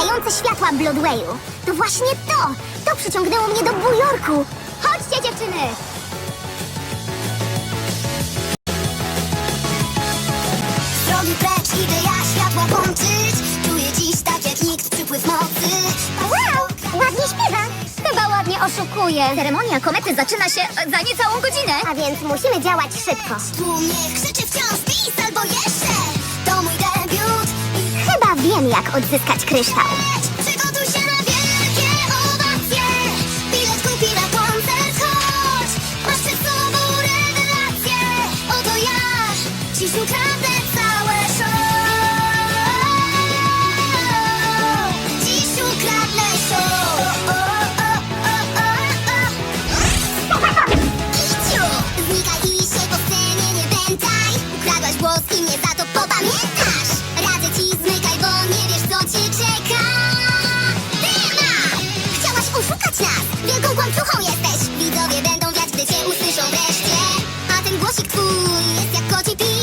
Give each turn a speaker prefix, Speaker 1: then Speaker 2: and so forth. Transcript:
Speaker 1: znikające światła Bloodwayu. To właśnie to! To przyciągnęło mnie do Bujorku. Chodźcie, dziewczyny!
Speaker 2: Z drogi precz idę ja światła włączyć Czuję dziś tak jak nikt przypływ mocy
Speaker 1: Wow! Ładnie śpiewa! Chyba ładnie oszukuje. Ceremonia komety zaczyna się e, za niecałą godzinę. A więc musimy działać szybko.
Speaker 2: Tłumnie krzyczy wciąż bis albo jeszcze
Speaker 1: jak odzyskać kryształ.
Speaker 2: Przygotuj się na wielkie owacje. Bilet kupi na koncert, chodź. Masz przed sobą rewelację. Oto ja kłamczuchą jesteś. Widzowie będą wiać, gdy cię usłyszą wreszcie. A ten głosik twój jest jak koci pisk